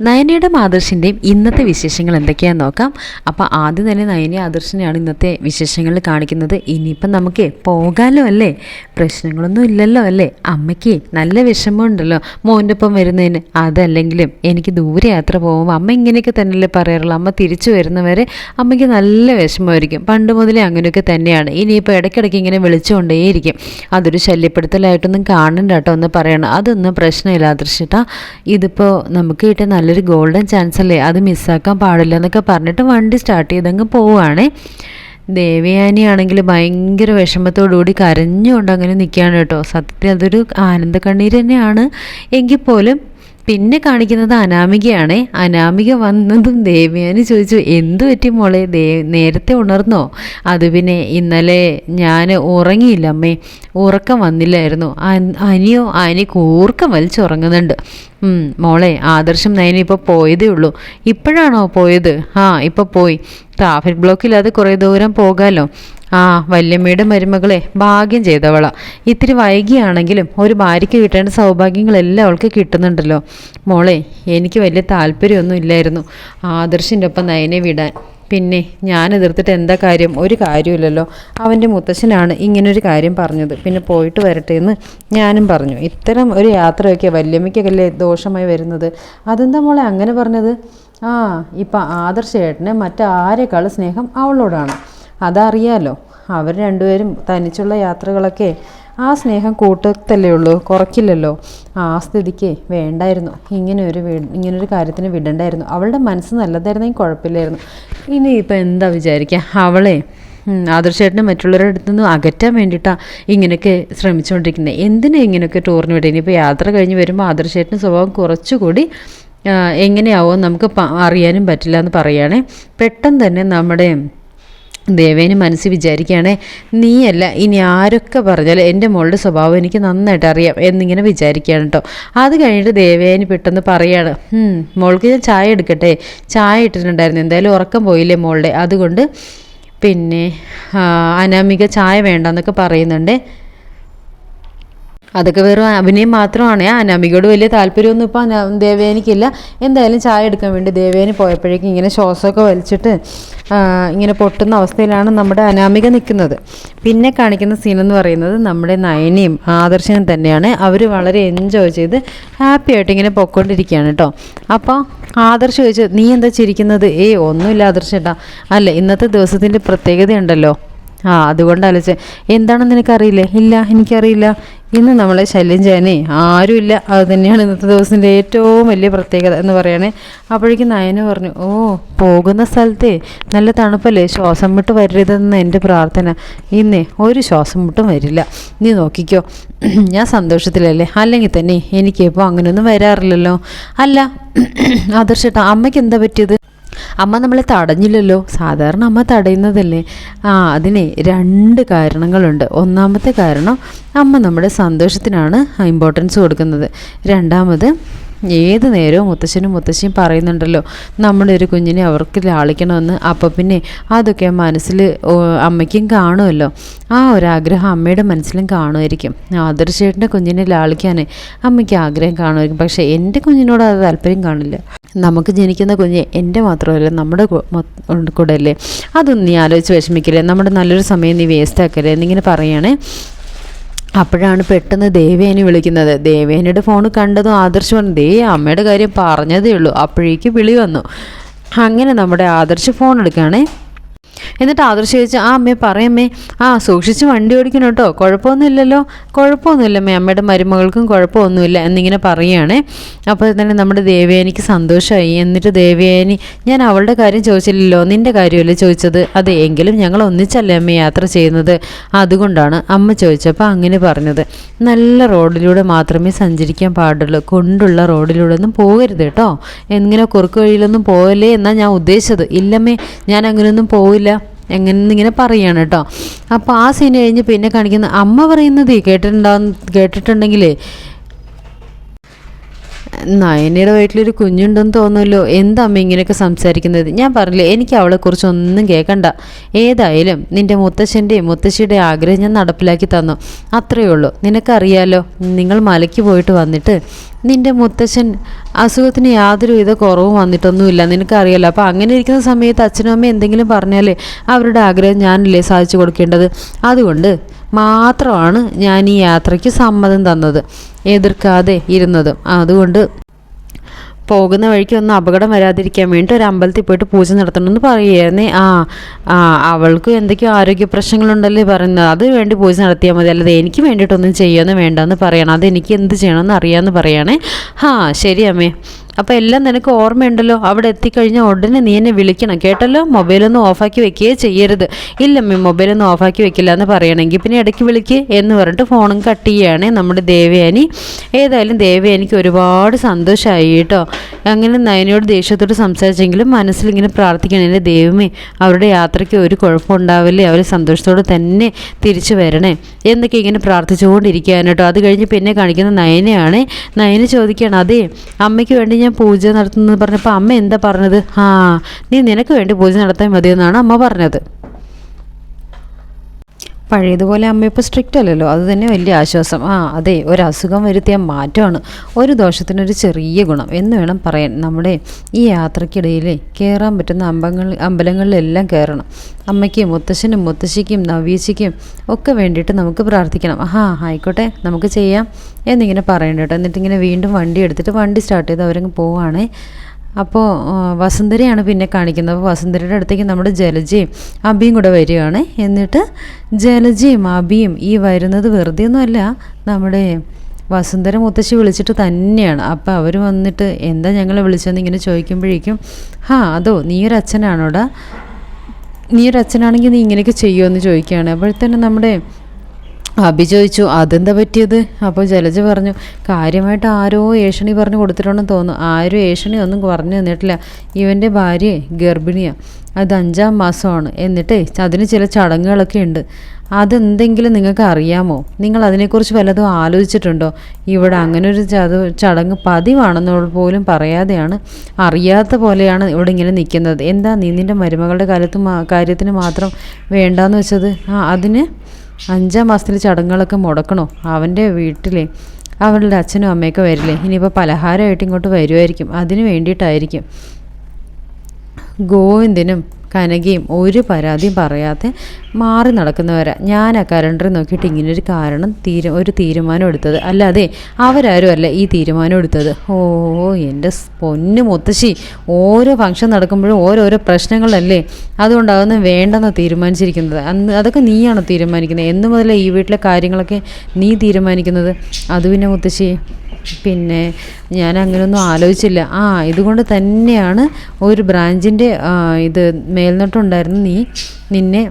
നയനയുടെ ആദർശിന്റെയും ഇന്നത്തെ വിശേഷങ്ങൾ എന്തൊക്കെയാണെന്ന് നോക്കാം. അപ്പോൾ ആദ്യം തന്നെ നയന ആദർശിനെയാണ് ഇന്നത്തെ വിശേഷങ്ങളിൽ കാണിക്കുന്നത്. ഇനിയിപ്പം നമുക്ക് പോകാലോ അല്ലേ? പ്രശ്നങ്ങളൊന്നും ഇല്ലല്ലോ അല്ലേ? അമ്മയ്ക്ക് നല്ല വിഷമമുണ്ടല്ലോ മോന്റെ ഒപ്പം വരുന്നതിന്. അതല്ലെങ്കിലും എനിക്ക് ദൂരെ യാത്ര പോകുമ്പോൾ അമ്മ ഇങ്ങനെയൊക്കെ തന്നെയല്ലേ പറയാറുള്ളൂ. അമ്മ തിരിച്ചു വരുന്നവരെ അമ്മയ്ക്ക് നല്ല വിഷമമായിരിക്കും. പണ്ട് മുതലേ അങ്ങനെയൊക്കെ തന്നെയാണ്. ഇനിയിപ്പോൾ ഇടയ്ക്കിടയ്ക്ക് ഇങ്ങനെ വിളിച്ചുകൊണ്ടേയിരിക്കും. അതൊരു ശല്യപ്പെടുത്തലായിട്ടൊന്നും കാണണ്ട കേട്ടോ എന്ന് പറയണം. അതൊന്നും പ്രശ്നമില്ല ആദർശിട്ടാ ഇതിപ്പോൾ നമുക്ക് കിട്ടിയ നല്ലൊരു ഗോൾഡൻ ചാൻസ് അല്ലേ? അത് മിസ്സാക്കാൻ പാടില്ല എന്നൊക്കെ പറഞ്ഞിട്ട് വണ്ടി സ്റ്റാർട്ട് ചെയ്തങ്ങ് പോവുകയാണേ ദേവയാനി ആണെങ്കിൽ ഭയങ്കര വിഷമത്തോടുകൂടി കരഞ്ഞുകൊണ്ട് അങ്ങനെ നിൽക്കുകയാണ് കേട്ടോ. സത്യത്തിൽ അതൊരു ആനന്ദ കണ്ണീർ തന്നെയാണ്. എങ്കിൽ പോലും പിന്നെ കാണിക്കുന്നത് അനാമികയാണ്. അനാമിക വന്നതും ദേവയാനി ചോദിച്ചു എന്തു പറ്റി മോളെ? ദേ നേരത്തെ ഉണർന്നോ? അത് പിന്നെ ഇന്നലെ ഞാൻ ഉറങ്ങിയില്ല അമ്മേ. ഉറക്കം വന്നില്ലായിരുന്നു. അനിയോ അനി കൂർക്കം വലിച്ചുറങ്ങുന്നുണ്ട് മോളെ ആദർശം നയനി ഇപ്പോൾ പോയതേ ഉള്ളൂ. ഇപ്പോഴാണോ പോയത്? ആ ഇപ്പോൾ പോയി. ട്രാഫിക് ബ്ലോക്കില്ലാതെ കുറേ ദൂരം പോകാമല്ലോ ആ വല്യമ്മയുടെ മരുമകളെ ഭാഗ്യം ചെയ്തവളാ. ഇത്തിരി വൈകിയാണെങ്കിലും ഒരു ഭാര്യയ്ക്ക് കിട്ടേണ്ട സൗഭാഗ്യങ്ങളെല്ലാം അവൾക്ക് കിട്ടുന്നുണ്ടല്ലോ. മോളെ എനിക്ക് വലിയ താല്പര്യമൊന്നും ഇല്ലായിരുന്നു. ആദർശിന്റെ ഒപ്പം നയനെ വിടാൻ. പിന്നെ ഞാൻ എതിർത്തിട്ട് എന്താ കാര്യം? ഒരു കാര്യമില്ലല്ലോ അവന്റെ മുത്തശ്ശനാണ് ഇങ്ങനൊരു കാര്യം പറഞ്ഞത്. പിന്നെ പോയിട്ട് വരട്ടെ എന്ന് ഞാനും പറഞ്ഞു. ഇത്തരം ഒരു യാത്രയൊക്കെ വല്യമ്മയ്ക്കല്ലേ ദോഷമായി വരുന്നത്? അതെന്താ മോളെ അങ്ങനെ പറഞ്ഞത്? ആ ഇപ്പം ആദർശ ഏട്ടന് മറ്റാരേക്കാളും സ്നേഹം അവളോടാണ്. അതറിയാലോ. അവർ രണ്ടുപേരും തനിച്ചുള്ള യാത്രകളൊക്കെ ആ സ്നേഹം കൂട്ടത്തല്ലേ ഉള്ളൂ? കുറയ്ക്കില്ലല്ലോ. ആ സ്ഥിതിക്ക് വേണ്ടായിരുന്നു. ഇങ്ങനെ ഒരു ഇങ്ങനൊരു കാര്യത്തിന് വിടണ്ടായിരുന്നു. അവളുടെ മനസ്സ് നല്ലതായിരുന്നെങ്കിൽ കുഴപ്പമില്ലായിരുന്നു. ഇനി ഇപ്പം എന്താ വിചാരിക്കുക അവളെ ആദർശേട്ടനെ മറ്റുള്ളവരുടെ അടുത്ത് നിന്ന് അകറ്റാൻ വേണ്ടിയിട്ടാണ് ഇങ്ങനെയൊക്കെ ശ്രമിച്ചുകൊണ്ടിരിക്കുന്നത് എന്തിനാ ഇങ്ങനെയൊക്കെ ടൂറിന് വിടുക ഇനിയിപ്പോൾ യാത്ര കഴിഞ്ഞ് വരുമ്പോൾ ആദർശേട്ടന്റെ സ്വഭാവം കുറച്ചുകൂടി എങ്ങനെയാവും നമുക്ക് അറിയാനും പറ്റില്ല എന്ന് പറയുകയാണെ. പെട്ടെന്ന് തന്നെ നമ്മുടെ ദേവേന് മനസ്സിൽ വിചാരിക്കുകയാണേ നീയല്ല ഇനി ആരൊക്കെ പറഞ്ഞാലും എന്റെ മോളുടെ സ്വഭാവം എനിക്ക് നന്നായിട്ട് അറിയാം എന്നിങ്ങനെ വിചാരിക്കുകയാണ് കേട്ടോ. അത് കഴിഞ്ഞിട്ട് ദേവേന് പെട്ടെന്ന് പറയാണ് "ഉം, മോൾക്ക് ഞാൻ ചായ എടുക്കട്ടെ? ചായ ഇട്ടിട്ടുണ്ടായിരുന്നു. എന്തായാലും ഉറക്കം പോയില്ലേ മോളുടെ? അതുകൊണ്ട് പിന്നെ അനാമിക ചായ വേണ്ടെന്നൊക്കെ പറയുന്നുണ്ട്. അതൊക്കെ വെറും അഭിനയം മാത്രമാണ്. അനാമികയോട് വലിയ താല്പര്യമൊന്നും ഇപ്പോൾ ദേവേനിക്കില്ല എന്തായാലും ചായ എടുക്കാൻ വേണ്ടി ദേവേനി പോയപ്പോഴേക്കും ഇങ്ങനെ ശ്വാസമൊക്കെ വലിച്ചിട്ട് ഇങ്ങനെ പൊട്ടുന്ന അവസ്ഥയിലാണ് നമ്മുടെ അനാമിക നിൽക്കുന്നത്. പിന്നെ കാണിക്കുന്ന സീൻ എന്ന് പറയുന്നത് നമ്മുടെ നയനയും ആദർശനും തന്നെയാണ്. അവർ വളരെ എൻജോയ് ചെയ്ത് ഹാപ്പി ആയിട്ട് ഇങ്ങനെ പൊക്കോണ്ടിരിക്കുകയാണ് കേട്ടോ. അപ്പോൾ ആദർശ് ചോദിച്ചു നീ എന്താ ചിരിക്കുന്നത്? ഏയ് ഒന്നുമില്ല ആദർശ് ഏട്ടാ അല്ല ഇന്നത്തെ ദിവസത്തിന്റെ പ്രത്യേകതയുണ്ടല്ലോ. ആ അതുകൊണ്ട് എന്താണെന്ന് നിനക്കറിയില്ലേ? ഇല്ല എനിക്കറിയില്ല. ഇന്ന് നമ്മളെ ശല്യം ചെയ്യാനേ ആരുമില്ല. അത് തന്നെയാണ് ഇന്നത്തെ ദിവസത്തിന്റെ ഏറ്റവും വലിയ പ്രത്യേകത എന്ന് പറയണേ. അപ്പോഴേക്കും നയന പറഞ്ഞു ഓ പോകുന്ന സ്ഥലത്തെ നല്ല തണുപ്പല്ലേ? ശ്വാസം മുട്ട് വരരുതെന്ന് എന്റെ പ്രാർത്ഥന. ഇന്നേ ഒരു ശ്വാസം മുട്ടും വരില്ല. നീ നോക്കിക്കോ. ഞാൻ സന്തോഷത്തിലല്ലേ? അല്ലെങ്കിൽ തന്നെ എനിക്കിപ്പോൾ അങ്ങനെയൊന്നും വരാറില്ലല്ലോ. അല്ല ആദർശട്ടാ അമ്മയ്ക്ക് എന്താ പറ്റിയത്? അമ്മ നമ്മളെ തടഞ്ഞില്ലല്ലോ. സാധാരണ അമ്മ തടയുന്നതല്ലേ? ആ അതിനെ രണ്ട് കാരണങ്ങളുണ്ട്. ഒന്നാമത്തെ കാരണം അമ്മ നമ്മുടെ സന്തോഷത്തിനാണ് ഇമ്പോർട്ടൻസ് കൊടുക്കുന്നത്. രണ്ടാമത് ഏത് നേരവും മുത്തശ്ശനും മുത്തശ്ശിയും പറയുന്നുണ്ടല്ലോ നമ്മുടെ ഒരു കുഞ്ഞിനെ അവർക്ക് ലാളിക്കണമെന്ന്. അപ്പോൾ പിന്നെ അതൊക്കെ മനസ്സിൽ അമ്മയ്ക്കും കാണുമല്ലോ. ആ ഒരാഗ്രഹം അമ്മയുടെ മനസ്സിലും കാണുമായിരിക്കും. ആദർശേട്ടന്റെ കുഞ്ഞിനെ ലാളിക്കാൻ അമ്മയ്ക്ക് ആഗ്രഹം കാണുമായിരിക്കും. പക്ഷേ എന്റെ കുഞ്ഞിനോട് അത് താല്പര്യം കാണില്ല. നമുക്ക് ജനിക്കുന്ന കുഞ്ഞ് എന്റെ മാത്രമല്ല നമ്മുടെ കൂടെ അല്ലേ അതൊന്നും നീ ആലോചിച്ച് വിഷമിക്കില്ലേ? നമ്മുടെ നല്ലൊരു സമയം നീ വേസ്റ്റ് ആക്കല്ലേ? എന്നിങ്ങനെ പറയുകയാണേ അപ്പോഴാണ് പെട്ടെന്ന് ദേവേനെ വിളിക്കുന്നത്. ദേവേനയുടെ ഫോൺ കണ്ടതും ആദർശ് പറഞ്ഞു ദേ അമ്മയുടെ കാര്യം പറഞ്ഞതേ ഉള്ളൂ. അപ്പോഴേക്ക് വിളി വന്നു. അങ്ങനെ നമ്മുടെ ആദർശ് ഫോൺ എടുക്കുകയാണേ. എന്നിട്ട് ആദർശ ചോദിച്ചു ആ അമ്മേ പറയമ്മേ ആ സൂക്ഷിച്ച് വണ്ടി ഓടിക്കണം കേട്ടോ. കുഴപ്പമൊന്നുമില്ലല്ലോ. കുഴപ്പമൊന്നുമില്ല അമ്മേ അമ്മയുടെ മരുമകൾക്കും കുഴപ്പമൊന്നുമില്ല. എന്നിങ്ങനെ പറയുകയാണേ. അപ്പോൾ തന്നെ നമ്മുടെ ദേവയാനിക്ക് സന്തോഷമായി. എന്നിട്ട് ദേവയാനി ഞാൻ അവളുടെ കാര്യം ചോദിച്ചില്ലല്ലോ. നിന്റെ കാര്യമല്ലേ ചോദിച്ചത്? അതെ എങ്കിലും ഞങ്ങൾ ഒന്നിച്ചല്ലേ അമ്മ യാത്ര ചെയ്യുന്നത്? അതുകൊണ്ടാണ് അമ്മ ചോദിച്ചപ്പോൾ അങ്ങനെ പറഞ്ഞത്. നല്ല റോഡിലൂടെ മാത്രമേ സഞ്ചരിക്കാൻ പാടുള്ളൂ. കൊണ്ടുള്ള റോഡിലൂടെ ഒന്നും പോകരുത് കേട്ടോ. എങ്ങനെ കുറുക്ക് വഴിയിലൊന്നും പോകല്ലേ എന്നാണ് ഞാൻ ഉദ്ദേശിച്ചത്. ഇല്ലമ്മേ ഞാൻ അങ്ങനെയൊന്നും പോവില്ല. എങ്ങനെ ഇങ്ങനെ പറയാണ് കേട്ടോ അപ്പോൾ ആ സീൻ കഴിഞ്ഞ് പിന്നെ കാണിക്കുന്ന അമ്മ പറയുന്നത് കേട്ടിട്ടുണ്ടാവും കേട്ടിട്ടുണ്ടെങ്കിലേ നയനയുടെ വീട്ടിലൊരു കുഞ്ഞുണ്ടെന്ന് തോന്നുമല്ലോ എന്താ അമ്മ ഇങ്ങനെയൊക്കെ സംസാരിക്കുന്നത്? ഞാൻ പറഞ്ഞില്ലേ എനിക്ക് അവളെക്കുറിച്ച് ഒന്നും കേൾക്കണ്ട ഏതായാലും നിന്റെ മുത്തശ്ശന്റെയും മുത്തശ്ശിയുടെ ആഗ്രഹം ഞാൻ നടപ്പിലാക്കി തന്നു. അത്രയേ ഉള്ളൂ. നിനക്കറിയാലോ നിങ്ങൾ മലയ്ക്ക് പോയിട്ട് വന്നിട്ട് നിന്റെ മുത്തച്ഛൻ അസുഖത്തിന് യാതൊരു വിധ കുറവും വന്നിട്ടൊന്നുമില്ല. നിനക്കറിയാലോ അപ്പോൾ അങ്ങനെ ഇരിക്കുന്ന സമയത്ത് അച്ഛനും അമ്മയും എന്തെങ്കിലും പറഞ്ഞാലേ അവരുടെ ആഗ്രഹം ഞാനല്ലേ സാധിച്ചു കൊടുക്കേണ്ടത്? അതുകൊണ്ട് മാത്രമാണ് ഞാൻ ഈ യാത്രയ്ക്ക് സമ്മതം തന്നത് എതിർക്കാതെ ഇരുന്നതും. അതുകൊണ്ട് പോകുന്ന വഴിക്ക് ഒന്ന് അപകടം വരാതിരിക്കാൻ വേണ്ടി ഒരു അമ്പലത്തിൽ പോയിട്ട് പൂജ നടത്തണമെന്ന് പറയുമായിരുന്നേ ആ ആ അവൾക്ക് എന്തൊക്കെയോ ആരോഗ്യ പ്രശ്നങ്ങളുണ്ടല്ലേ പറയുന്നത്. അത് വേണ്ടി പൂജ നടത്തിയാൽ മതി. അല്ലാതെ എനിക്ക് വേണ്ടിയിട്ടൊന്നും ചെയ്യുമെന്ന് വേണ്ടെന്ന് പറയണം. അത് എനിക്ക് എന്ത് ചെയ്യണമെന്ന് അറിയാമെന്ന് പറയണേ. ആ ശരി അമ്മേ. അപ്പോൾ എല്ലാം നിനക്ക് ഓർമ്മയുണ്ടല്ലോ. അവിടെ എത്തിക്കഴിഞ്ഞാൽ ഉടനെ നീ എന്നെ വിളിക്കണം. കേട്ടല്ലോ? മൊബൈലൊന്നും ഓഫാക്കി വെക്കുകയേ ചെയ്യരുത്. ഇല്ലമ്മേ മൊബൈലൊന്നും ഓഫാക്കി വെക്കില്ല എന്ന് പറയണമെങ്കിൽ പിന്നെ ഇടയ്ക്ക് വിളിക്ക് എന്ന് പറഞ്ഞിട്ട് ഫോണും കട്ട് ചെയ്യുകയാണ് നമ്മുടെ ദേവയാനി. ഏതായാലും ദേവയാനിക്ക് ഒരുപാട് സന്തോഷമായി കേട്ടോ. അങ്ങനെ നയനയോട് ദേഷ്യത്തോട് സംസാരിച്ചെങ്കിലും മനസ്സിലിങ്ങനെ പ്രാർത്ഥിക്കണം. എന്റെ ദൈവമേ അവരുടെ യാത്രയ്ക്ക് ഒരു കുഴപ്പമുണ്ടാവില്ലേ? അവർ സന്തോഷത്തോടെ തന്നെ തിരിച്ചു വരണേ. എന്നൊക്കെ ഇങ്ങനെ പ്രാർത്ഥിച്ചുകൊണ്ടിരിക്കുകയാണ് കേട്ടോ. അത് കഴിഞ്ഞ് പിന്നെ കാണിക്കുന്ന നയനയാണ്. നയന ചോദിക്കുകയാണ് അതെ അമ്മയ്ക്ക് വേണ്ടി പൂജ നടത്തുന്നത് പറഞ്ഞപ്പോൾ അമ്മ എന്താ പറഞ്ഞത്? ആ നീ നിനക്ക് വേണ്ടി പൂജ നടത്താൻ മതിയെന്നാണ് അമ്മ പറഞ്ഞത്. പഴയതുപോലെ അമ്മ ഇപ്പോൾ സ്ട്രിക്റ്റ് അല്ലല്ലോ. അത് തന്നെ വലിയ ആശ്വാസം. ആ അതെ ഒരു അസുഖം വരുത്തിയ മാറ്റമാണ്. ഒരു ദോഷത്തിനൊരു ചെറിയ ഗുണം. എന്ന് വേണം പറയാൻ. നമ്മുടെ ഈ യാത്രക്കിടയിൽ കയറാൻ പറ്റുന്ന അമ്പങ്ങൾ അമ്പലങ്ങളിലെല്ലാം കയറണം അമ്മയ്ക്കും മുത്തശ്ശനും മുത്തശ്ശിക്കും നവീശിക്കും ഒക്കെ വേണ്ടിയിട്ട് നമുക്ക് പ്രാർത്ഥിക്കണം. ആ ആയിക്കോട്ടെ നമുക്ക് ചെയ്യാം. എന്നിങ്ങനെ പറയണ്ട കേട്ടോ. എന്നിട്ടിങ്ങനെ വീണ്ടും വണ്ടി എടുത്തിട്ട് വണ്ടി സ്റ്റാർട്ട് ചെയ്ത് അവരങ്ങ് പോവുകയാണേ അപ്പോൾ വസുന്ധരയാണ് പിന്നെ കാണിക്കുന്നത്. അപ്പോൾ വസുന്ധരയുടെ അടുത്തേക്ക് നമ്മുടെ ജലജയും അബിയും കൂടെ വരികയാണ്. എന്നിട്ട് ജലജയും അബിയും ഈ വരുന്നത് വെറുതെ ഒന്നുമല്ല നമ്മുടെ വസുന്ധര മുത്തശ്ശി വിളിച്ചിട്ട് തന്നെയാണ്. അപ്പോൾ അവർ വന്നിട്ട് എന്താ ഞങ്ങളെ വിളിച്ചതെന്ന് ഇങ്ങനെ ചോദിക്കുമ്പോഴേക്കും ഹാ അതോ നീ ഒരു അച്ഛനാണോടാ? നീ ഒരു അച്ഛനാണെങ്കിൽ നീ ഇങ്ങനെയൊക്കെ ചെയ്യുമോ എന്ന് ചോദിക്കുകയാണ്. അപ്പോഴത്തേനും നമ്മുടെ അഭി ചോദിച്ചു അതെന്താ പറ്റിയത്? അപ്പോൾ ജലജ പറഞ്ഞു കാര്യമായിട്ട് ആരോ ഏഷണി പറഞ്ഞു കൊടുത്തിട്ടുണ്ടെന്ന് തോന്നുന്നു. ആരും ഏഷണി ഒന്നും പറഞ്ഞു തന്നിട്ടില്ല. ഇവന്റെ ഭാര്യ ഗർഭിണിയാണ് അത് അഞ്ചാം മാസമാണ്. എന്നിട്ടേ അതിന് ചില ചടങ്ങുകളൊക്കെ ഉണ്ട്. അതെന്തെങ്കിലും നിങ്ങൾക്ക് അറിയാമോ? നിങ്ങൾ അതിനെക്കുറിച്ച് വല്ലതും ആലോചിച്ചിട്ടുണ്ടോ? ഇവിടെ അങ്ങനെ ഒരു ചടങ്ങ് പതിവാണെന്ന് പോലും പറയാതെയാണ് അറിയാത്ത പോലെയാണ് ഇവിടെ ഇങ്ങനെ നിൽക്കുന്നത്. എന്താ നീ നിന്റെ മരുമകളുടെ കാലത്ത് കാര്യത്തിന് മാത്രം വേണ്ടാന്ന് വെച്ചത്? ആ അതിന് അഞ്ചാം മാസത്തിൽ ചടങ്ങുകളൊക്കെ മുടക്കണോ? അവന്റെ വീട്ടിലെ അവളുടെ അച്ഛനും അമ്മയൊക്കെ വരില്ലേ? ഇനിയിപ്പോൾ പലഹാരമായിട്ട് ഇങ്ങോട്ട് വരുമായിരിക്കും അതിന് വേണ്ടിയിട്ടായിരിക്കും ഗോവിന്ദനും കനകയും ഒരു പരാതിയും പറയാതെ മാറി നടക്കുന്നവരാ. ഞാൻ ആ കലണ്ടർ നോക്കിയിട്ട് ഇങ്ങനൊരു കാരണം തീര ഒരു തീരുമാനം എടുത്തത്. അല്ലാതെ അവരാരും അല്ല ഈ തീരുമാനം എടുത്തത്. ഓ എന്റെ പൊന്ന് മുത്തശ്ശി. ഓരോ ഫംഗ്ഷൻ നടക്കുമ്പോഴും ഓരോരോ പ്രശ്നങ്ങളല്ലേ അതുകൊണ്ടാകുന്ന വേണ്ടെന്ന് തീരുമാനിച്ചിരിക്കുന്നത്. അന്ന് അതൊക്കെ നീയാണോ തീരുമാനിക്കുന്നത്. എന്ന് മുതലേ ഈ വീട്ടിലെ കാര്യങ്ങളൊക്കെ നീ തീരുമാനിക്കുന്നത്. അത് പിന്നെ മുത്തശ്ശി. പിന്നെ ഞാൻ അങ്ങനെയൊന്നും ആലോചിച്ചില്ല. ആ ഇതുകൊണ്ട് തന്നെയാണ് ഒരു ബ്രാഞ്ചിന്റെ ഇത് മേൽനോട്ടം ഉണ്ടായിരുന്നു നീ നിന്നെ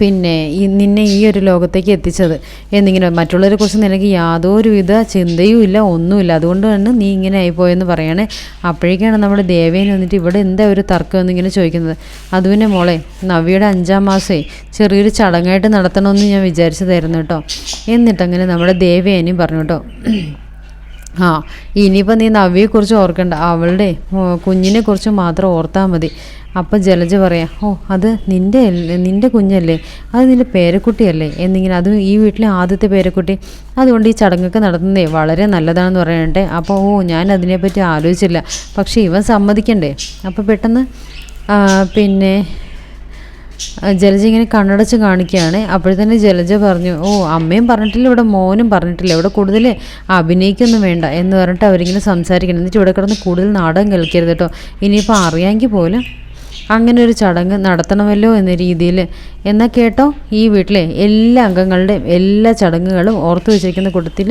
പിന്നെ നിന്നെ ഈ ഒരു ലോകത്തേക്ക് എത്തിച്ചത്. എന്നിങ്ങനെ മറ്റുള്ളവരെ കുറിച്ച് നിനക്ക് യാതൊരുവിധ ചിന്തയും ഇല്ല ഒന്നുമില്ല. അതുകൊണ്ട് തന്നെ നീ ഇങ്ങനെ ആയിപ്പോയെന്ന് പറയണേ. അപ്പോഴേക്കാണ് നമ്മൾ ദേവേൻ വന്നിട്ട് ഇവിടെ എന്താ ഒരു തർക്കം എന്നിങ്ങനെ ചോദിക്കുന്നത്. അത് പിന്നെ മോളെ നവിയുടെ അഞ്ചാം മാസേ ചെറിയൊരു ചടങ്ങായിട്ട് നടത്തണമെന്ന് ഞാൻ വിചാരിച്ചതായിരുന്നു കേട്ടോ. എന്നിട്ടങ്ങനെ നമ്മുടെ ദേവേനും പറഞ്ഞു കേട്ടോ. ആ ഇനിയിപ്പോൾ നീ നവ്യയെക്കുറിച്ച് ഓർക്കണ്ട. അവളുടെ കുഞ്ഞിനെ കുഞ്ഞിനെക്കുറിച്ച് മാത്രം ഓർത്താൽ മതി. അപ്പം ജലജ പറയാം ഓ അത് നിന്റെ നിന്റെ കുഞ്ഞല്ലേ അത് നിന്റെ പേരക്കുട്ടിയല്ലേ? എന്നിങ്ങനെ അത് ഈ വീട്ടിലെ ആദ്യത്തെ പേരക്കുട്ടി. അതുകൊണ്ട് ഈ ചടങ്ങൊക്കെ നടത്തുന്നതേ വളരെ നല്ലതാണെന്ന് പറയണ്ടേ അപ്പോൾ ഓ ഞാൻ അതിനെപ്പറ്റി ആലോചിച്ചില്ല. പക്ഷേ ഇവൻ സമ്മതിക്കണ്ടേ? അപ്പോൾ പെട്ടെന്ന് പിന്നെ ജലജ ഇങ്ങനെ കണ്ണടച്ച് കാണിക്കുകയാണ്. അപ്പോഴത്തന്നെ ജലജ പറഞ്ഞു ഓ അമ്മയും പറഞ്ഞിട്ടില്ല ഇവിടെ മോനും പറഞ്ഞിട്ടില്ല. ഇവിടെ കൂടുതൽ അഭിനയിക്കൊന്നും വേണ്ട എന്ന് പറഞ്ഞിട്ട് അവരിങ്ങനെ സംസാരിക്കണം. എന്നിട്ട് ഇവിടെ കിടന്ന് കൂടുതൽ നാടകം കളിക്കരുത് കേട്ടോ. ഇനിയിപ്പോൾ അറിയാമെങ്കിൽ പോലും അങ്ങനെ ഒരു ചടങ്ങ് നടത്തണമല്ലോ എന്ന രീതിയിൽ. എന്നാൽ കേട്ടോ ഈ വീട്ടിലെ എല്ലാ അംഗങ്ങളുടെയും എല്ലാ ചടങ്ങുകളും ഓർത്തു വെച്ചിരിക്കുന്ന കൂട്ടത്തിൽ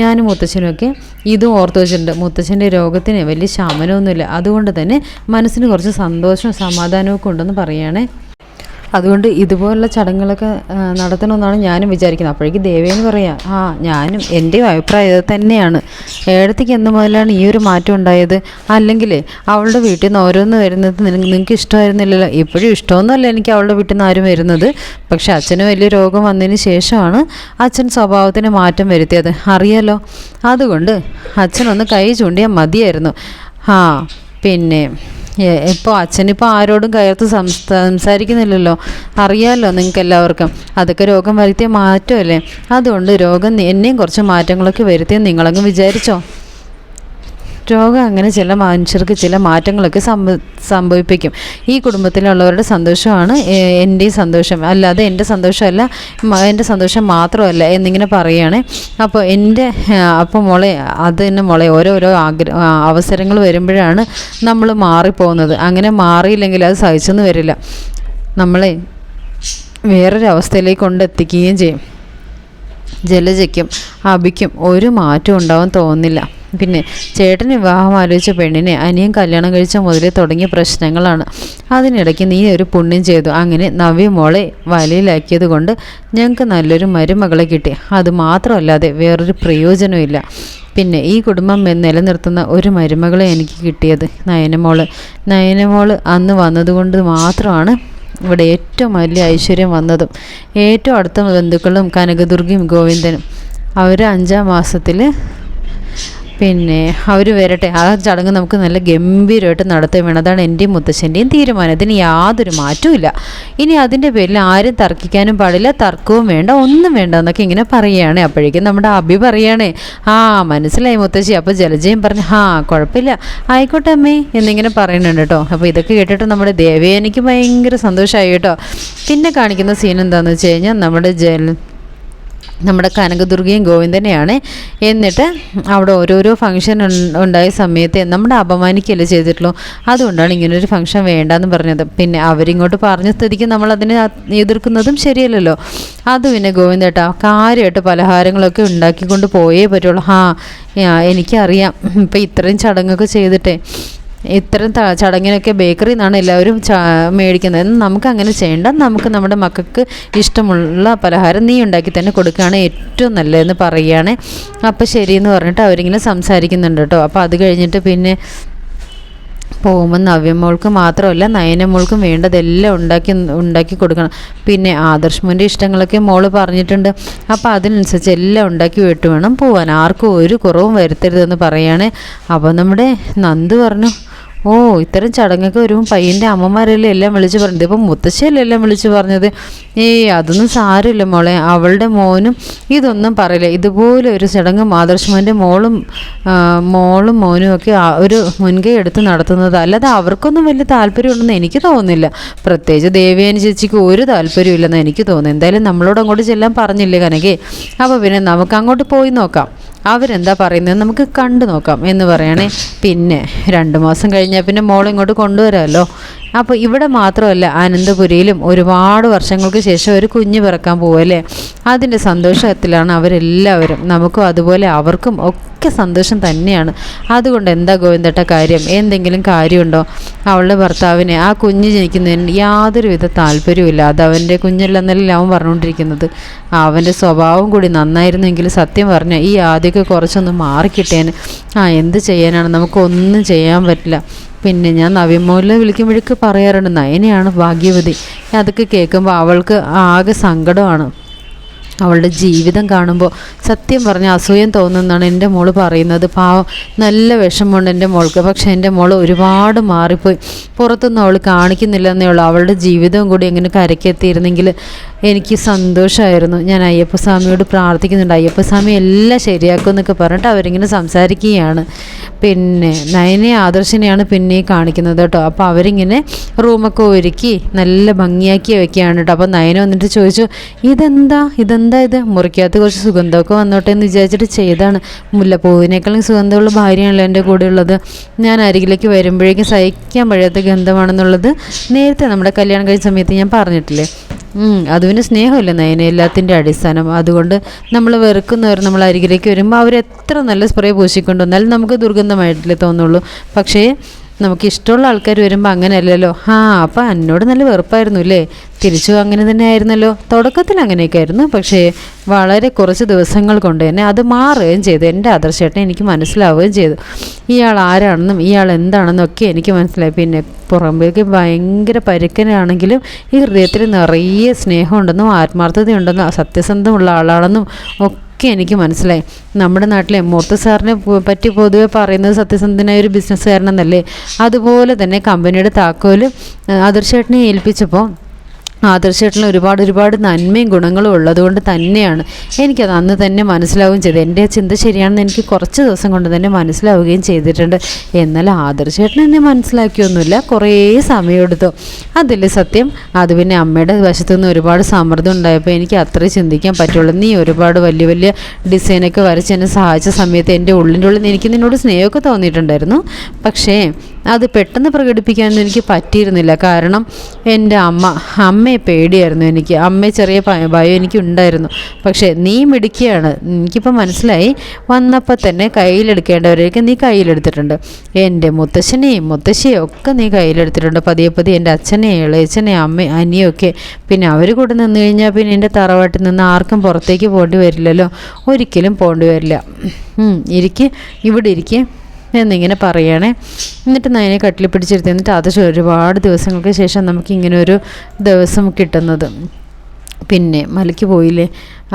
ഞാനും മുത്തശ്ശനുമൊക്കെ ഇതും ഓർത്തു വെച്ചിട്ടുണ്ട്. മുത്തശ്ശന്റെ രോഗത്തിന് വലിയ ശമനമൊന്നുമില്ല. അതുകൊണ്ട് തന്നെ മനസ്സിന് കുറച്ച് സന്തോഷവും സമാധാനവും ഒക്കെ ഉണ്ടെന്ന് പറയുകയാണേ. അതുകൊണ്ട് ഇതുപോലുള്ള ചടങ്ങുകളൊക്കെ നടത്തണമെന്നാണ് ഞാനും വിചാരിക്കുന്നത്. അപ്പോഴേക്ക് ദേവേന്ന് പറയാം ആ ഞാനും എന്റെ അഭിപ്രായം ഇത് തന്നെയാണ്. ഏടത്തേക്ക് എന്ന് മുതലാണ് ഈ ഒരു മാറ്റം ഉണ്ടായത്? അല്ലെങ്കിൽ അവളുടെ വീട്ടിൽ നിന്ന് ഓരോന്ന് വരുന്നത് നിങ്ങൾക്ക് ഇഷ്ടമായിരുന്നില്ലല്ലോ. ഇപ്പോഴും ഇഷ്ടമൊന്നുമല്ല എനിക്ക് അവളുടെ വീട്ടിൽ നിന്ന് ആരും വരുന്നത്. പക്ഷേ അച്ഛന് വലിയ രോഗം വന്നതിന് ശേഷമാണ് അച്ഛൻ സ്വഭാവത്തിന് മാറ്റം വരുത്തിയത്. അറിയാലോ? അതുകൊണ്ട് അച്ഛനൊന്ന് കൈ ചൂണ്ടിയാൽ മതിയായിരുന്നു. ആ പിന്നെ ഇപ്പോൾ അച്ഛനിപ്പോൾ ആരോടും കയർത്ത് സംസാരിക്കുന്നില്ലല്ലോ. അറിയാമല്ലോ നിങ്ങൾക്ക് എല്ലാവർക്കും അതൊക്കെ രോഗം വരുത്തിയ മാറ്റമല്ലേ? അതുകൊണ്ട് രോഗം എന്നെയും കുറച്ച് മാറ്റങ്ങളൊക്കെ വരുത്തിയെന്ന് നിങ്ങളങ്ങ് വിചാരിച്ചോ? രോഗം അങ്ങനെ ചില മനുഷ്യർക്ക് ചില മാറ്റങ്ങളൊക്കെ സംഭവിപ്പിക്കും. ഈ കുടുംബത്തിലുള്ളവരുടെ സന്തോഷമാണ് എന്റെ സന്തോഷം. അല്ലാതെ എന്റെ സന്തോഷമല്ല എന്റെ സന്തോഷം മാത്രമല്ല എന്നിങ്ങനെ പറയുകയാണ്. അപ്പോൾ എന്റെ അപ്പോൾ മോളെ അത് തന്നെ മോളെ ഓരോരോ ആഗ്രഹ അവസരങ്ങൾ വരുമ്പോഴാണ് നമ്മൾ മാറിപ്പോകുന്നത്. അങ്ങനെ മാറിയില്ലെങ്കിൽ അത് സഹിച്ചെന്ന് വരില്ല. നമ്മളെ വേറൊരു അവസ്ഥയിലേക്ക് കൊണ്ടെത്തിക്കുകയും ചെയ്യും. ജലജയ്ക്കും അബിക്കും ഒരു മാറ്റം ഉണ്ടാവാൻ തോന്നുന്നില്ല. പിന്നെ ചേട്ടൻ വിവാഹം ആലോചിച്ച പെണ്ണിനെ അനിയൻ കല്യാണം കഴിച്ച മുതലേ തുടങ്ങിയ പ്രശ്നങ്ങളാണ്. അതിനിടയ്ക്ക് നീ ഒരു പുണ്യം ചെയ്തു. അങ്ങനെ നവ്യ മോളെ വലയിലാക്കിയത് കൊണ്ട് ഞങ്ങൾക്ക് നല്ലൊരു മരുമകളെ കിട്ടി. അത് മാത്രമല്ലാതെ വേറൊരു പ്രയോജനമില്ല പിന്നെ ഈ കുടുംബം നിലനിർത്തുന്ന ഒരു മരുമകളെ എനിക്ക് കിട്ടിയത് നയനമോൾ. നയനമോൾ അന്ന് വന്നതുകൊണ്ട് മാത്രമാണ് ഇവിടെ ഏറ്റവും വലിയ ഐശ്വര്യം വന്നതും. ഏറ്റവും അടുത്ത ബന്ധുക്കളും കനകദുർഗയും ഗോവിന്ദനും. അവർ അഞ്ചാം മാസത്തിൽ പിന്നെ അവർ വരട്ടെ. ആ ചടങ്ങ് നമുക്ക് നല്ല ഗംഭീരമായിട്ട് നടത്തുക വേണം. അതാണ് എന്റെയും മുത്തശ്ശന്റെയും തീരുമാനം. അതിന് യാതൊരു മാറ്റവും ഇനി അതിന്റെ പേരിൽ ആരും തർക്കിക്കാനും പാടില്ല തർക്കവും വേണ്ട ഒന്നും വേണ്ട എന്നൊക്കെ ഇങ്ങനെ പറയുകയാണ്. അപ്പോഴേക്കും നമ്മുടെ അഭി പറയുകയാണേ ആ മനസ്സിലായി മുത്തശ്ശി. അപ്പോൾ ജലജയും പറഞ്ഞു ആ കുഴപ്പമില്ല. ആയിക്കോട്ടെ അമ്മേ എന്നിങ്ങനെ പറയുന്നുണ്ട് കേട്ടോ. അപ്പോൾ ഇതൊക്കെ കേട്ടിട്ട് നമ്മുടെ ദേവേനിക്ക് ഭയങ്കര സന്തോഷമായി കേട്ടോ. പിന്നെ കാണിക്കുന്ന സീൻ എന്താണെന്ന് വെച്ച് കഴിഞ്ഞാൽ നമ്മുടെ ജല നമ്മുടെ കനകദുർഗയും ഗോവിന്ദനെയാണ്. എന്നിട്ട് അവിടെ ഓരോരോ ഫംഗ്ഷൻ ഉണ്ടായ സമയത്ത് നമ്മുടെ അപമാനിക്കല്ലേ ചെയ്തിട്ടുള്ളൂ. അതുകൊണ്ടാണ് ഇങ്ങനൊരു ഫംഗ്ഷൻ വേണ്ടെന്ന് പറഞ്ഞത്. പിന്നെ അവരിങ്ങോട്ട് പറഞ്ഞ സ്ഥിതിക്ക് നമ്മൾ അതിനെ എതിർക്കുന്നതും ശരിയല്ലല്ലോ. അത് പിന്നെ ഗോവിന്ദേട്ടാ കാര്യമായിട്ട് പലഹാരങ്ങളൊക്കെ ഉണ്ടാക്കിക്കൊണ്ട് പോയേ പറ്റുള്ളൂ. ഹാ എനിക്കറിയാം. ഇപ്പം ഇത്രയും ചടങ്ങൊക്കെ ചെയ്തിട്ടേ. ഇത്തരം ചടങ്ങിനൊക്കെ ബേക്കറിയിൽ നിന്നാണ് എല്ലാവരും മേടിക്കുന്നത്. നമുക്ക് അങ്ങനെ ചെയ്യേണ്ട. നമുക്ക് നമ്മുടെ മക്കൾക്ക് ഇഷ്ടമുള്ള പലഹാരം നീ ഉണ്ടാക്കി തന്നെ കൊടുക്കുകയാണ് ഏറ്റവും നല്ലതെന്ന് പറയുകയാണ്. അപ്പോൾ ശരിയെന്ന് പറഞ്ഞിട്ട് അവരിങ്ങനെ സംസാരിക്കുന്നുണ്ട് കേട്ടോ. അപ്പോൾ അത് കഴിഞ്ഞിട്ട് പിന്നെ പോകുമ്പോൾ നവ്യമോൾക്ക് മാത്രമല്ല നയനമോൾക്കും വേണ്ടതെല്ലാം ഉണ്ടാക്കി ഉണ്ടാക്കി കൊടുക്കണം. പിന്നെ ആദർശ് ഇഷ്ടങ്ങളൊക്കെ മോൾ പറഞ്ഞിട്ടുണ്ട്. അപ്പോൾ അതിനനുസരിച്ച് എല്ലാം ഉണ്ടാക്കി വിട്ടു വേണം പോകാൻ ആർക്കും ഒരു കുറവും വരുത്തരുതെന്ന് പറയുകയാണ് അപ്പോൾ നമ്മുടെ നന്ദു പറഞ്ഞു. ഓ ഇത്തരം ചടങ്ങൊക്കെ വരുമ്പോൾ പയ്യന്റെ അമ്മമാരല്ലേ എല്ലാം വിളിച്ച് പറഞ്ഞത്? ഇപ്പം മുത്തശ്ശിയല്ലേ എല്ലാം വിളിച്ച് പറഞ്ഞത്? ഏയ് അതൊന്നും സാരമില്ല മോളെ. അവളുടെ മോനും ഇതൊന്നും പറയില്ല. ഇതുപോലെ ഒരു ചടങ്ങ് മാതൃശ്മന്റെ മോളും മോളും മോനും ഒക്കെ ഒരു മുൻകൈ എടുത്ത് നടത്തുന്നത്. അല്ലാതെ അവർക്കൊന്നും വലിയ താല്പര്യമുണ്ടെന്ന് എനിക്ക് തോന്നുന്നില്ല. പ്രത്യേകിച്ച് ദേവിയാനി ചേച്ചിക്ക് ഒരു താല്പര്യമില്ലെന്ന് എനിക്ക് തോന്നുന്നു. എന്തായാലും നമ്മളോട് അങ്ങോട്ട് ചെല്ലാൻ പറഞ്ഞില്ലേ കനകെ? അപ്പോൾ പിന്നെ നമുക്ക് അങ്ങോട്ട് പോയി നോക്കാം. അവരെന്താ പറയുന്നത്? നമുക്ക് കണ്ടു നോക്കാം എന്ന് പറയണേ. പിന്നെ രണ്ട് മാസം കഴിഞ്ഞാൽ പിന്നെ മോൾ ഇങ്ങോട്ട് കൊണ്ടുവരാമല്ലോ. അപ്പോൾ ഇവിടെ മാത്രമല്ല അനന്തപുരിയിലും ഒരുപാട് വർഷങ്ങൾക്ക് ശേഷം ഒരു കുഞ്ഞ് പിറക്കാൻ പോവല്ലേ? അതിന്റെ സന്തോഷത്തിലാണ് അവരെല്ലാവരും. നമുക്കും അതുപോലെ അവർക്കും ഒക്കെ സന്തോഷം തന്നെയാണ്. അതുകൊണ്ട് എന്താ ഗോവിന്ദട്ട കാര്യം? എന്തെങ്കിലും കാര്യമുണ്ടോ? അവളുടെ ഭർത്താവിനെ ആ കുഞ്ഞ് ജനിക്കുന്നതിന് യാതൊരുവിധ താല്പര്യമില്ല അത് അവന്റെ കുഞ്ഞല്ലെന്നല്ല അവൻ പറഞ്ഞുകൊണ്ടിരിക്കുന്നത്. അവന്റെ സ്വഭാവം കൂടി നന്നായിരുന്നെങ്കിൽ സത്യം പറഞ്ഞ ഈ ആദ്യമൊക്കെ കുറച്ചൊന്ന് മാറിക്കിട്ടേന്. ആ എന്ത് ചെയ്യാനാണ്? നമുക്കൊന്നും ചെയ്യാൻ പറ്റില്ല. പിന്നെ ഞാൻ നവ്യമോലെ വിളിക്കുമ്പോഴേക്ക് പറയാറുണ്ട് നയനയാണ് ഭാഗ്യവതി. അതൊക്കെ കേൾക്കുമ്പോൾ അവൾക്ക് ആകെ സങ്കടമാണ്. അവളുടെ ജീവിതം കാണുമ്പോൾ സത്യം പറഞ്ഞ അസൂയം തോന്നുന്നതാണ് എന്റെ മോൾ പറയുന്നത്. പാവം നല്ല വിഷമമുണ്ട് എന്റെ മോൾക്ക്. പക്ഷേ എന്റെ മോൾ ഒരുപാട് മാറിപ്പോയി. പുറത്തൊന്നും അവൾ കാണിക്കുന്നില്ല എന്നേ ഉള്ളൂ. അവളുടെ ജീവിതവും കൂടി എങ്ങനെ കരക്കെത്തിയിരുന്നെങ്കിൽ എനിക്ക് സന്തോഷമായിരുന്നു. ഞാൻ അയ്യപ്പസ്വാമിയോട് പ്രാർത്ഥിക്കുന്നുണ്ട്. അയ്യപ്പസ്വാമി എല്ലാം ശരിയാക്കും എന്നൊക്കെ പറഞ്ഞിട്ട് അവരിങ്ങനെ സംസാരിക്കുകയാണ്. പിന്നെ നയനെ ആദർശനെയാണ് പിന്നെ കാണിക്കുന്നത് കേട്ടോ. അപ്പോൾ അവരിങ്ങനെ റൂമൊക്കെ ഒരുക്കി നല്ല ഭംഗിയാക്കി വെക്കുകയാണ് കേട്ടോ. അപ്പോൾ നയന വന്നിട്ട് ചോദിച്ചു ഇതെന്താ? ഇതെന്താ? ഇത് മുറിക്കകത്ത് കുറച്ച് സുഗന്ധമൊക്കെ വന്നോട്ടെ എന്ന് വിചാരിച്ചിട്ട് ചെയ്താണ് മുല്ലപ്പൂവിനേക്കാളും സുഗന്ധമുള്ള ഭാര്യയാണല്ലോ എന്റെ കൂടെ ഉള്ളത് ഞാൻ അരികിലേക്ക് വരുമ്പോഴേക്കും സഹിക്കാൻ പഴയത്തെ ഗന്ധമാണെന്നുള്ളത് നേരത്തെ നമ്മുടെ കല്യാണം കഴിച്ച സമയത്ത് ഞാൻ പറഞ്ഞിട്ടില്ലേ? അതുവിന് സ്നേഹമില്ല നയന എല്ലാത്തിന്റെ അടിസ്ഥാനം. അതുകൊണ്ട് നമ്മൾ വെറുക്കുന്നവർ നമ്മൾ അരികിലേക്ക് വരുമ്പോൾ അവർ എത്ര നല്ല സ്പ്രേ പൂശിക്കൊണ്ട് വന്നാലും നമുക്ക് ദുർഗന്ധമായിട്ടില്ലേ തോന്നുള്ളൂ. പക്ഷേ നമുക്ക് ഇഷ്ടമുള്ള ആൾക്കാർ വരുമ്പോൾ അങ്ങനെയല്ലല്ലോ? ആ അപ്പം എന്നോട് നല്ല വെറുപ്പായിരുന്നു അല്ലേ തിരിച്ചു അങ്ങനെ തന്നെ ആയിരുന്നല്ലോ? തുടക്കത്തിൽ അങ്ങനെയൊക്കെ ആയിരുന്നു. പക്ഷേ വളരെ കുറച്ച് ദിവസങ്ങൾ കൊണ്ട് തന്നെ അത് മാറുകയും ചെയ്തു. എന്റെ ആദർശേട്ടനെ എനിക്ക് മനസ്സിലാവുകയും ചെയ്തു. ഇയാൾ ആരാണെന്നും ഇയാൾ എന്താണെന്നും ഒക്കെ എനിക്ക് മനസ്സിലായി. പിന്നെ പുറമ്പേക്ക് ഭയങ്കര പരുക്കനാണെങ്കിലും ഈ ഹൃദയത്തിൽ നിറയെ സ്നേഹമുണ്ടെന്നും ആത്മാർത്ഥതയുണ്ടെന്നും സത്യസന്ധമുള്ള ആളാണെന്നും ഒക്കെ ഒക്കെ എനിക്ക് മനസ്സിലായി. നമ്മുടെ നാട്ടിലെ മൂർത്ത സാറിനെ പറ്റി പൊതുവെ പറയുന്നത് സത്യസന്ധനായ ഒരു ബിസിനസ്സുകാരനെന്നല്ലേ അതുപോലെ തന്നെ കമ്പനിയുടെ താക്കോൽ ആദർശേട്ടനെ ഏൽപ്പിച്ചപ്പോൾ ആദർശേട്ടന് ഒരുപാട് ഒരുപാട് നന്മയും ഗുണങ്ങളും ഉള്ളതുകൊണ്ട് തന്നെയാണ് എനിക്കത് അന്ന് തന്നെ മനസ്സിലാവുകയും ചെയ്തു എന്റെ ചിന്ത ശരിയാണെന്ന് എനിക്ക് കുറച്ച് ദിവസം കൊണ്ട് തന്നെ മനസ്സിലാവുകയും ചെയ്തിട്ടുണ്ട്. എന്നാൽ ആദർശേട്ടൻ എന്നെ മനസ്സിലാക്കിയൊന്നുമില്ല. കുറേ സമയമെടുത്തു അതിൽ സത്യം അത് പിന്നെ അമ്മയുടെ വശത്തു നിന്ന് ഒരുപാട് സമ്മർദ്ദം ഉണ്ടായപ്പോൾ എനിക്ക് അത്രേ ചിന്തിക്കാൻ പറ്റുള്ളൂ. നീ ഒരുപാട് വലിയ വലിയ ഡിസൈനൊക്കെ വരച്ച് എന്നെ സഹായിച്ച സമയത്ത് എന്റെ ഉള്ളിന്റെ ഉള്ളിൽ എനിക്ക് നിന്നോട് സ്നേഹമൊക്കെ തോന്നിയിട്ടുണ്ടായിരുന്നു. പക്ഷേ അത് പെട്ടെന്ന് പ്രകടിപ്പിക്കാനൊന്നും എനിക്ക് പറ്റിയിരുന്നില്ല. കാരണം എന്റെ അമ്മ അമ്മയെ പേടിയായിരുന്നു എനിക്ക്. അമ്മയെ ചെറിയ ഭയം എനിക്ക് ഉണ്ടായിരുന്നു പക്ഷേ നീ മിടുക്കിയാണ്. എനിക്കിപ്പോൾ മനസ്സിലായി. വന്നപ്പോൾ തന്നെ കയ്യിലെടുക്കേണ്ടവരേക്ക് നീ കയ്യിലെടുത്തിട്ടുണ്ട്. എന്റെ മുത്തശ്ശനെയും മുത്തശ്ശിയും ഒക്കെ നീ കയ്യിലെടുത്തിട്ടുണ്ട്. പതിയെ പതിയെ എന്റെ അച്ഛനെ ഇളയച്ഛനെ അമ്മ അനിയൊക്കെ പിന്നെ അവർ കൂടെ നിന്ന് കഴിഞ്ഞാൽ പിന്നെ എന്റെ തറവാട്ടിൽ നിന്ന് ആർക്കും പുറത്തേക്ക് പോകേണ്ടി വരില്ലല്ലോ. ഒരിക്കലും പോകേണ്ടി വരില്ല. ഇരിക്കേ. ഇവിടെ ഇരിക്കേ. എന്നിങ്ങനെ പറയണേ. എന്നിട്ട് നയനെ കട്ടിൽ പിടിച്ചിരുത്തി. എന്നിട്ട് അത് ഒരുപാട് ദിവസങ്ങൾക്ക് ശേഷം നമുക്ക് ഇങ്ങനെ ഒരു ദിവസം കിട്ടുന്നത്. പിന്നെ മലയ്ക്ക് പോയില്ലേ?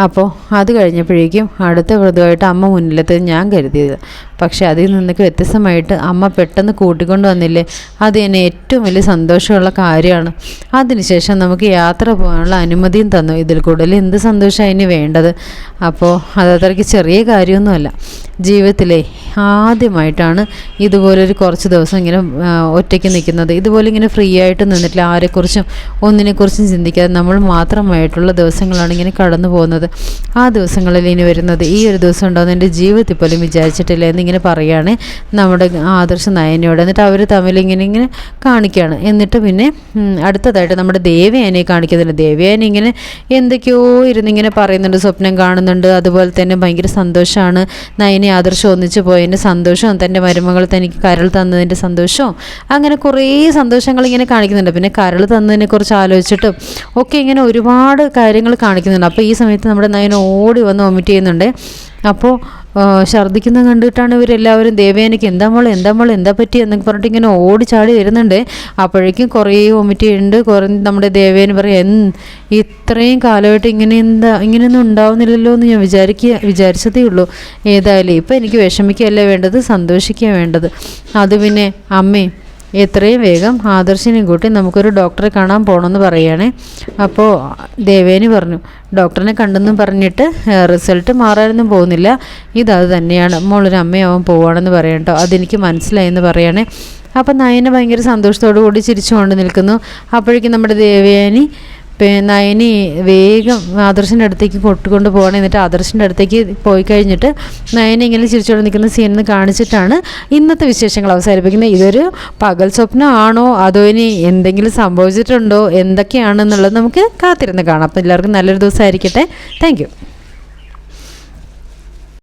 അപ്പോൾ അത് കഴിഞ്ഞപ്പോഴേക്കും അടുത്ത വ്രതമായിട്ട് അമ്മ മുന്നിലത്ത് ഞാൻ കരുതിയത്. പക്ഷേ അതിൽ നിന്നൊക്കെ വ്യത്യസ്തമായിട്ട് അമ്മ പെട്ടെന്ന് കൂട്ടിക്കൊണ്ട് വന്നില്ലേ? അത് എന്നെ ഏറ്റവും വലിയ സന്തോഷമുള്ള കാര്യമാണ്. അതിനുശേഷം നമുക്ക് യാത്ര പോകാനുള്ള അനുമതിയും തന്നു. ഇതിൽ കൂടുതൽ എന്ത് സന്തോഷമാണ് അതിന് വേണ്ടത്? അപ്പോൾ അതത്രയ്ക്ക് ചെറിയ കാര്യമൊന്നുമല്ല. ജീവിതത്തിലെ ആദ്യമായിട്ടാണ് ഇതുപോലൊരു കുറച്ച് ദിവസം ഇങ്ങനെ ഒറ്റയ്ക്ക് നിൽക്കുന്നത്. ഇതുപോലെ ഇങ്ങനെ ഫ്രീ ആയിട്ട് നിന്നിട്ടില്ല. ആരെക്കുറിച്ചും ഒന്നിനെക്കുറിച്ചും ചിന്തിക്കാതെ നമ്മൾ മാത്രമായിട്ടുള്ള ദിവസങ്ങളാണ് ഇങ്ങനെ കടന്നു പോകുന്നത്. ആ ദിവസങ്ങളിൽ ഇനി വരുന്നത് ഈ ഒരു ദിവസം ഉണ്ടോ എന്റെ ജീവിതത്തിൽ പോലും വിചാരിച്ചിട്ടില്ല എന്നിങ്ങനെ പറയുകയാണ് നമ്മുടെ ആദർശ നയനയോട് എന്നിട്ട് അവർ തമ്മിൽ ഇങ്ങനെ ഇങ്ങനെ കാണിക്കുകയാണ്. എന്നിട്ട് പിന്നെ അടുത്തതായിട്ട് നമ്മുടെ ദേവയാനെ കാണിക്കുന്നുണ്ട്. ദേവയാന ഇങ്ങനെ എന്തൊക്കെയോ ഇരുന്നിങ്ങനെ പറയുന്നുണ്ട് സ്വപ്നം കാണുന്നുണ്ട്. അതുപോലെ തന്നെ ഭയങ്കര സന്തോഷമാണ്. നയനെ ആദർശം ഒന്നിച്ചു പോയതിന്റെ സന്തോഷവും തന്റെ മരുമകൾ തനിക്ക് കരൾ തന്നതിന്റെ സന്തോഷവും അങ്ങനെ കുറേ സന്തോഷങ്ങൾ ഇങ്ങനെ കാണിക്കുന്നുണ്ട്. പിന്നെ കരൾ തന്നതിനെക്കുറിച്ച് ആലോചിച്ചിട്ടും ഒക്കെ ഇങ്ങനെ ഒരുപാട് കാര്യങ്ങൾ കാണിക്കുന്നുണ്ട്. അപ്പോൾ ഈ സമയത്ത് നമ്മുടെ നയൻ ഓടി വന്ന് വൊമിറ്റ് ചെയ്യുന്നുണ്ട്. അപ്പോൾ ഛർദ്ദിക്കുന്നത് കണ്ടിട്ടാണ് ഇവരെല്ലാവരും ദേവേനയ്ക്ക് എന്താ മോൾ എന്താ മോൾ എന്താ പറ്റി എന്നൊക്കെ പറഞ്ഞിട്ട് ഇങ്ങനെ ഓടി ചാടി വരുന്നുണ്ട്. അപ്പോഴേക്കും കുറേ വൊമിറ്റ് ചെയ്യുന്നുണ്ട്. കുറേ നമ്മുടെ ദേവേന പറയും ഇത്രയും കാലമായിട്ട് ഇങ്ങനെ എന്താ ഇങ്ങനെയൊന്നും ഉണ്ടാവുന്നില്ലല്ലോ എന്ന് ഞാൻ വിചാരിക്കുക വിചാരിച്ചതേ ഉള്ളൂ. ഏതായാലും ഇപ്പം എനിക്ക് വിഷമിക്കുകയല്ലേ വേണ്ടത് സന്തോഷിക്കുക വേണ്ടത്. അത് പിന്നെ അമ്മേ എത്രയും വേഗം ആദർശിനെയും കൂട്ടി നമുക്കൊരു ഡോക്ടറെ കാണാൻ പോകണമെന്ന് പറയുകയാണേ അപ്പോൾ ദേവേനി പറഞ്ഞു ഡോക്ടറിനെ കണ്ടെന്നും പറഞ്ഞിട്ട് റിസൾട്ട് മാറാനൊന്നും പോകുന്നില്ല. ഇതത് തന്നെയാണ്. മോളൊരു അമ്മയാവാൻ പോവുകയാണെന്ന് പറയാം കേട്ടോ അതെനിക്ക് മനസ്സിലായെന്ന് പറയുകയാണേ അപ്പം നയന ഭയങ്കര സന്തോഷത്തോടു കൂടി ചിരിച്ചുകൊണ്ട് നിൽക്കുന്നു. അപ്പോഴേക്കും നമ്മുടെ ദേവയാനി നയനി വേഗം ആദർശിന്റെ അടുത്തേക്ക് കൊട്ടുകൊണ്ട് പോകണം എന്നിട്ട് ആദർശിന്റെ അടുത്തേക്ക് പോയി കഴിഞ്ഞിട്ട് നയനി ഇങ്ങനെ ചിരിച്ചോണ്ട് നിൽക്കുന്ന സീനിന്ന് കാണിച്ചിട്ടാണ് ഇന്നത്തെ വിശേഷങ്ങൾ അവസാനിപ്പിക്കുന്നത്. ഇതൊരു പകൽ സ്വപ്നമാണോ? അതോ ഇനി എന്തെങ്കിലും സംഭവിച്ചിട്ടുണ്ടോ? എന്തൊക്കെയാണെന്നുള്ളത് നമുക്ക് കാത്തിരുന്ന് കാണാം. അപ്പം എല്ലാവർക്കും നല്ലൊരു ദിവസമായിരിക്കട്ടെ. താങ്ക്